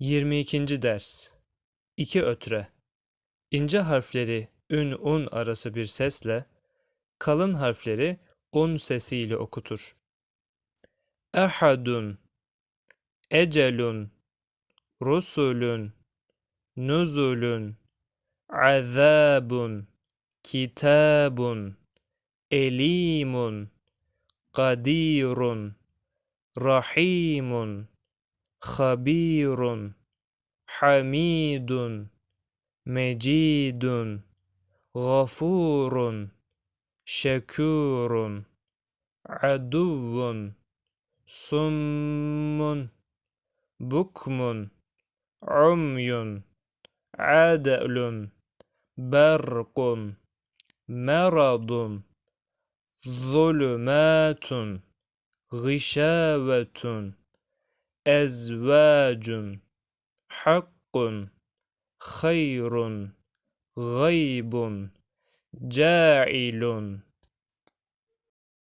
22. ders. İki ötre. İnce harfleri ün un arası bir sesle, kalın harfleri un sesiyle okutur. Ehadun, ecelun, rusulun, nuzulun, azabun, kitabun, elimun, kadirun, rahimun, habirun, hamidun, mecidun, gafurun, şekurun, aduvun, summun, bukmun, umyun, adlun, berkun, meradun, zulümatun, gışavetun, أزواج حق خير غيب جاعل